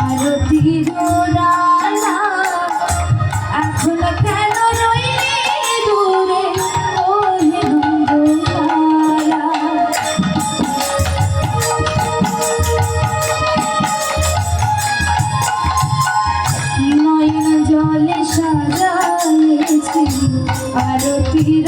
আরতির ডালা এখন কেন রইলি দূরে? ওহে দুন্দুকালা নয়ন জলে সাজায়েছি আরতির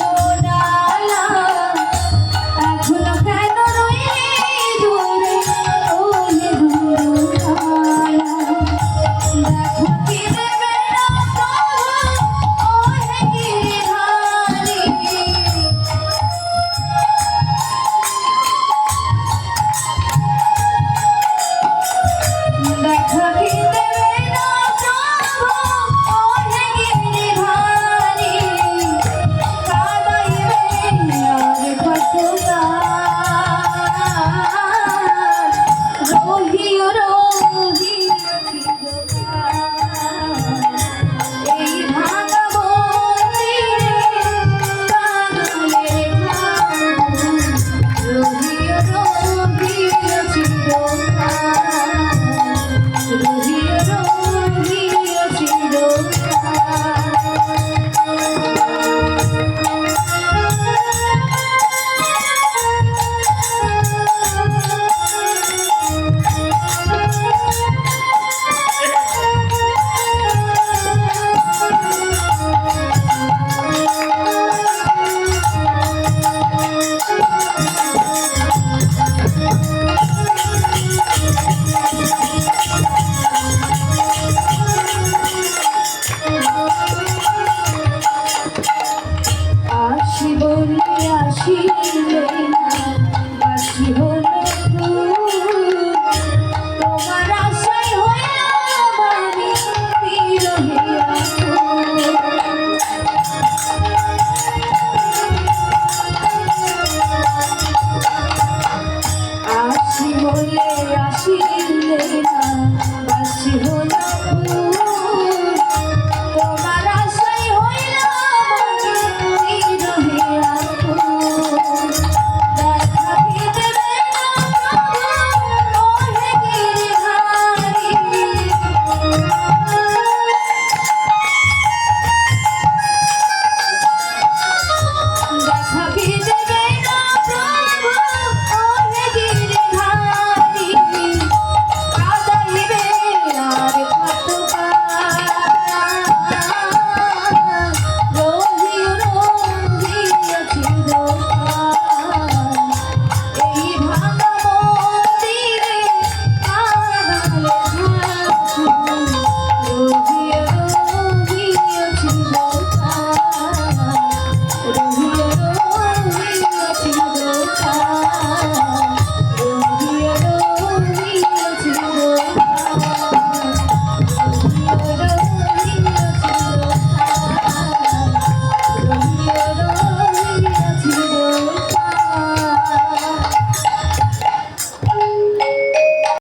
পাখি